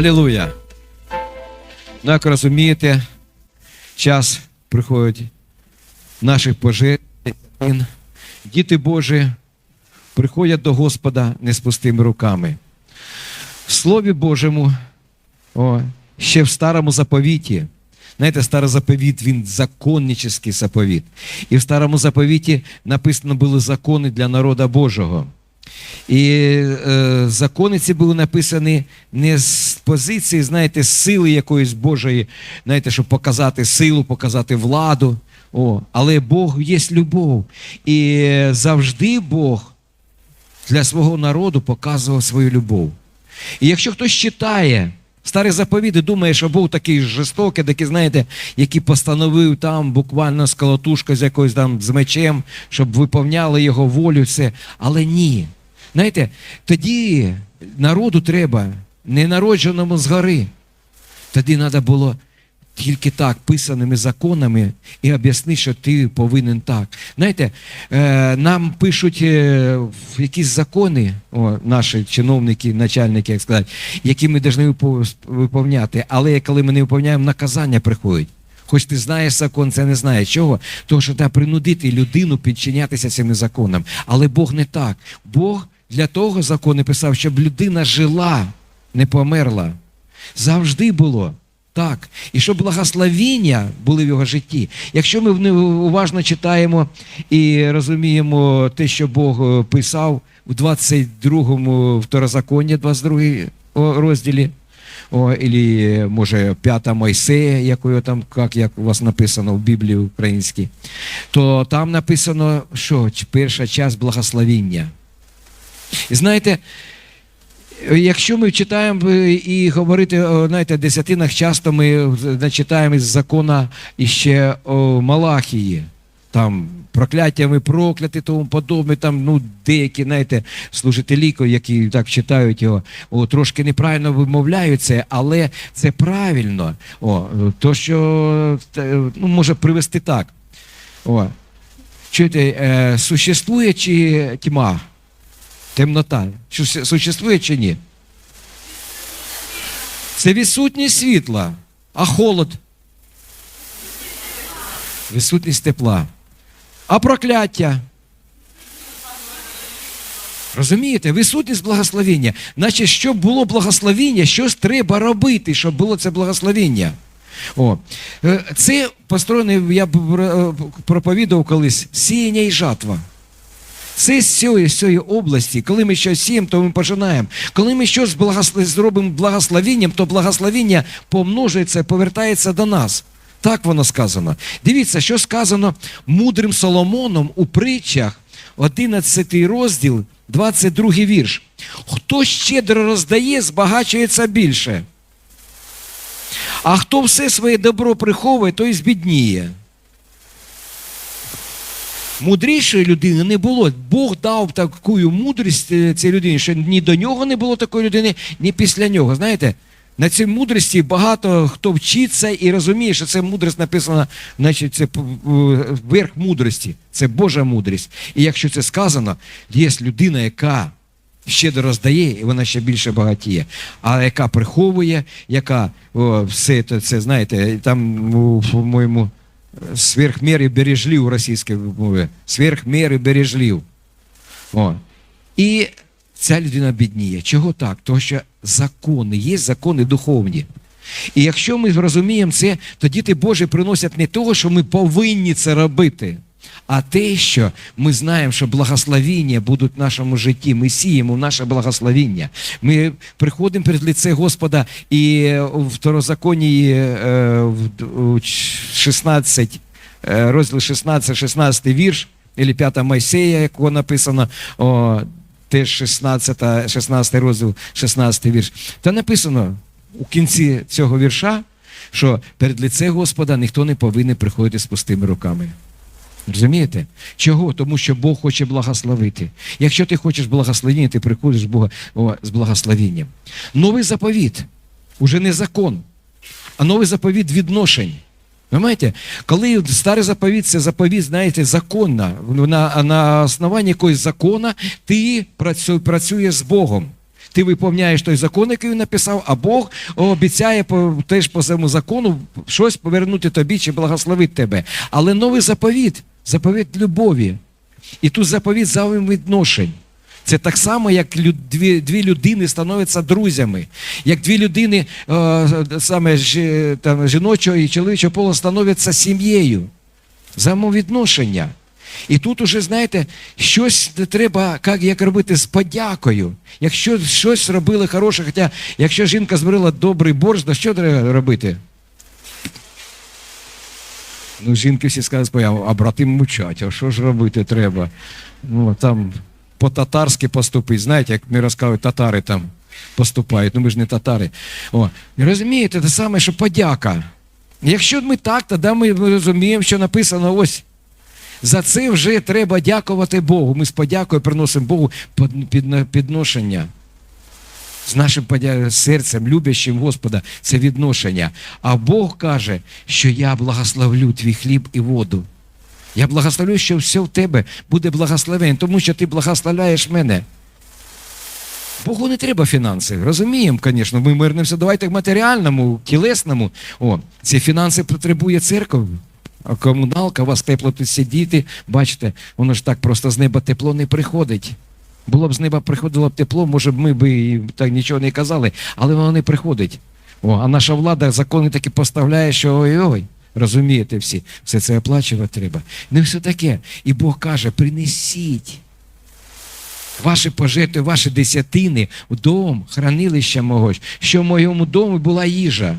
Алілуя. Ну, як розумієте, час приходить наших пожертв. Діти Божі приходять до Господа не з пустими руками. В Слові Божому, о, ще в старому заповіті. Знаєте, старий заповіт, він законнический заповіт. І в старому заповіті написано були закони для народа Божого. І е, закони ці були написані не з позиції, знаєте, сили якоїсь Божої, знаєте, щоб показати силу, показати владу. О, але Бог є любов. І завжди Бог для свого народу показував свою любов. І якщо хтось читає старий заповіт і думає, що був такий жорстокий, такий, знаєте, який постановив там буквально з колотушкою з якоюсь там з мечем, щоб виповняли його волю, все. Але ні. Знаєте, тоді народу треба не народженому згори. Тоді треба було тільки так, писаними законами, і об'ясни, що ти повинен так. Знаєте, е, нам пишуть е, якісь закони, о, наші чиновники, начальники, як сказати, які ми повинні випов- виповняти, але коли ми не виповняємо, наказання приходить. Хоч ти знаєш закон, це не знає. Чого? Тому що треба принудити людину підчинятися цим законам. Але Бог не так. Бог для того закони писав, щоб людина жила, не померла. Завжди було. Так. І щоб благословіння були в його житті. Якщо ми уважно читаємо і розуміємо те, що Бог е, писав у 22-му второзаконні, 22 розділі, о, или, може, п'ята Мойсея, якою там, як, як у вас написано в Біблії українській, то там написано, що перша часть благословіння. І знаєте, Якщо ми читаємо е, і говорити знаєте, десятинах, часто ми е, читаємо із закона іще Малахії, там прокляттями прокляти, тому подобне, там ну, деякі, знаєте, служителі, які так читають його, о, трошки неправильно вимовляють це, але це правильно. О, то, що е, ну, може привести так. О, чуєте, е, существує чи тьма? Темнота. С- существує чи ні? Це відсутність світла, а холод. Відсутність тепла. А прокляття. Розумієте? Відсутність благословіння. Значить, щоб було благословіння, щось треба робити, щоб було це благословіння. О. Е, Це построєне, я б е, проповідував колись, сіяння і жатва. Це з цієї, з цієї області, коли ми щось сіємо, то ми пожинаємо. Коли ми щось зробимо благословінням, то благословіння помножується, повертається до нас. Так воно сказано. Дивіться, що сказано мудрим Соломоном у притчах, 11 розділ, 22 вірш. Хто щедро роздає, збагачується більше. А хто все своє добро приховує, той збідніє. Мудрішої людини не було. Бог дав таку мудрість е, цій людині, що ні до нього не було такої людини, ні після нього. Знаєте, на цій мудрості багато хто вчиться і розуміє, що це мудрість написана, значить, це п- верх мудрості, це Божа мудрість. І якщо це сказано, є людина, яка щедро роздає, і вона ще більше багатіє. А яка приховує, яка о, все це, це, знаєте, там, у, по-моєму, сверх міри бережлив російської мови. сверхміри бережлив. О. І ця людина бідніє. Чого так? Тому що закони, є закони духовні. І якщо ми розуміємо це, то діти Божі приносять не того, що ми повинні це робити, а те, що ми знаємо, що благословіння будуть в нашому житті. Ми сіємо наше благословіння. Ми приходимо перед лице Господа і е, в- у 16, е, розділ 16, 16 вірш, або 5 Мойсея, якого написано, о, теж 16, 16 розділ, 16 вірш. Та написано у кінці цього вірша, що перед лице Господа ніхто не повинен приходити з пустими руками. Розумієте? Чого? Тому що Бог хоче благословити. Якщо ти хочеш благословення, ти приходиш Бога о, з благословенням. Новий заповіт уже не закон, а новий заповіт відношень. Понимаєте? Коли старий заповіт, це заповіт, знаєте, законна. На, на основанні якогось закона ти працю, працюєш з Богом. Ти виповняєш той закон, який він написав, а Бог обіцяє теж по цьому закону щось повернути тобі чи благословити тебе. Але новий заповіт, заповіт любові. І тут заповіт взаємовідношень. Це так само, як дві, дві людини становляться друзями, як дві людини е, саме жі- там, жіночого і чоловічого полу становляться сім'єю. Взаємовідношення. І тут уже, знаєте, щось треба, як, як робити з подякою. Якщо щось робили хороше, хоча якщо жінка збрила добрий борщ, то що треба робити? Ну, жінки всі скажуть, а брати мучать, а що ж робити треба? Ну, там по-татарськи поступить. Знаєте, як ми розказують, татари там поступають, ну ми ж не татари. О, розумієте, те саме, що подяка. Якщо ми так, тоді ми розуміємо, що написано ось. За це вже треба дякувати Богу. Ми з подякою приносимо Богу підношення. З нашим серцем, любящим Господа, це відношення. А Бог каже, що я благословлю твій хліб і воду. Я благословлю, що все в тебе буде благословен, тому що ти благословляєш мене. Богу не треба фінанси. Розуміємо, звісно, ми мирнимося. Давайте к матеріальному, тілесному. О, ці фінанси потребує церква. А комуналка, у вас тепло тут сидіти, бачите, воно ж так просто з неба тепло не приходить. Було б з неба приходило б тепло, може б ми б і так нічого не казали, але воно не приходить. О, а наша влада закони таки поставляє, що ой-ой, розумієте всі, все це оплачувати треба. Ну все таке. І Бог каже: принесіть ваші пожертви, ваші десятини в дом, хранилища мого, що в моєму домі була їжа.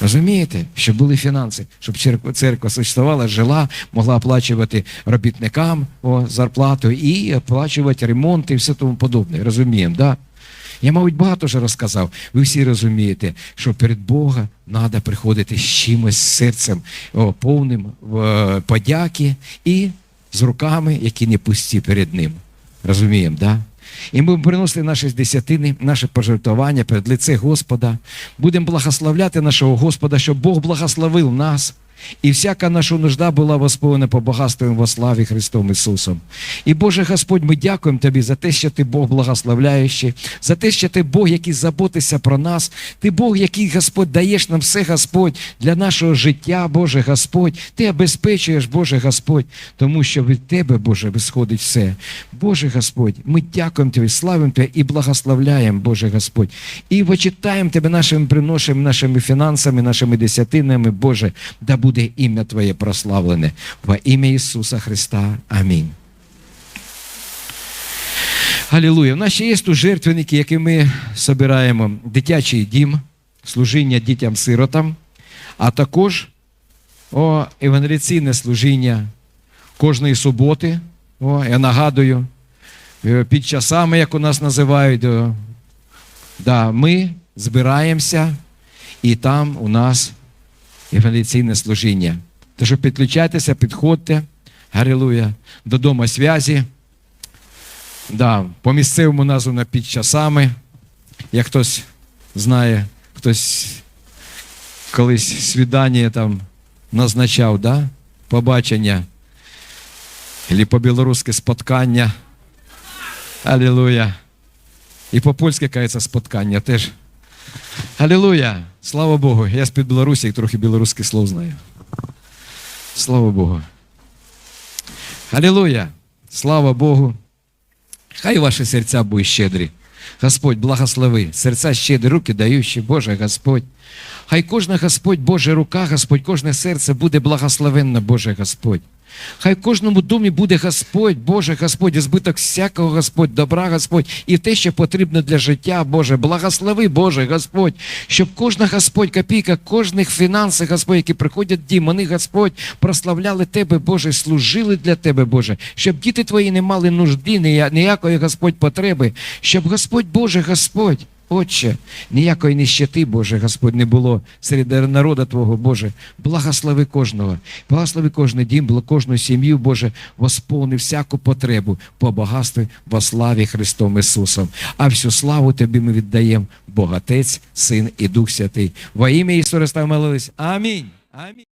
Розумієте, щоб були фінанси, щоб церква, церква существувала, жила, могла оплачувати робітникам о, зарплату і оплачувати ремонт і все тому подобне. Розуміємо, да? Я, мабуть, багато вже розказав. Ви всі розумієте, що перед Бога треба приходити з чимось серцем о, повним е, подяки і з руками, які не пусті перед Ним. Розуміємо, да? І ми приносили наші десятини, наше пожертвування перед лице Господа. Будемо благословляти нашого Господа, щоб Бог благословив нас. І всяка наша нужда була восповнена по багатствам во славі Христом Ісусом. І Боже Господь, ми дякуємо Тобі за те, що Ти Бог благословляючий, за те, що Ти Бог, який заботиться про нас, Ти Бог, який Господь даєш нам все, Господь, для нашого життя, Боже Господь. Ти обезпечуєш, Боже Господь, тому що від Тебе, Боже, висходить все. Боже Господь, ми дякуємо Тобі, славимо Тебе і благословляємо, Боже Господь. І вичитаємо Тебе нашими приношеннями, нашими фінансами, нашими десятинами, Боже, да буде ім'я Твоє прославлене. Во ім'я Ісуса Христа. Амінь. Алілуя. У нас ще є тут жертвенники, які ми збираємо. Дитячий дім, служіння дітям-сиротам, а також о, евангеліційне служіння кожної суботи. О, я нагадую, е, під часами, як у нас називають, да, ми збираємося, і там у нас евангеліційне служіння. Тож підключайтеся, підходьте, Галилуя, до Дома зв'язі. Да, по місцевому названо під часами. Як хтось знає, хтось колись свідання там назначав, да? побачення. Або по-білоруськи споткання. Алілуя. І по-польськи кається споткання теж. Алілуя! Слава Богу! Я з-під Білорусі і трохи білоруських слов знаю. Слава Богу. Алілуя! Слава Богу! Хай ваші серця будуть щедрі. Господь, благослови, серця щедрі, руки даючі, Боже Господь. Хай кожна Господь, Божа рука, Господь, кожне серце буде благословенно, Боже Господь. Хай в кожному домі буде Господь, Боже Господь, і збиток всякого Господь, добра Господь, і те, що потрібно для життя, Боже, благослови, Боже Господь, щоб кожна Господь, копійка, кожних фінансів, Господь, які приходять в дім, вони, Господь, прославляли Тебе, Боже, служили для Тебе, Боже, щоб діти Твої не мали нужди, ніякої, Господь, потреби, щоб Господь, Боже, Господь. Отче, ніякої нищети, Боже, Господь, не було серед народу Твого, Боже. Благослови кожного, благослови кожний дім, кожну сім'ю, Боже, восповни всяку потребу по багатстві во славі Христом Ісусом. А всю славу Тобі ми віддаємо, Бог Отець, Син і Дух Святий. Во ім'я Ісуса молились. Амінь. Амінь.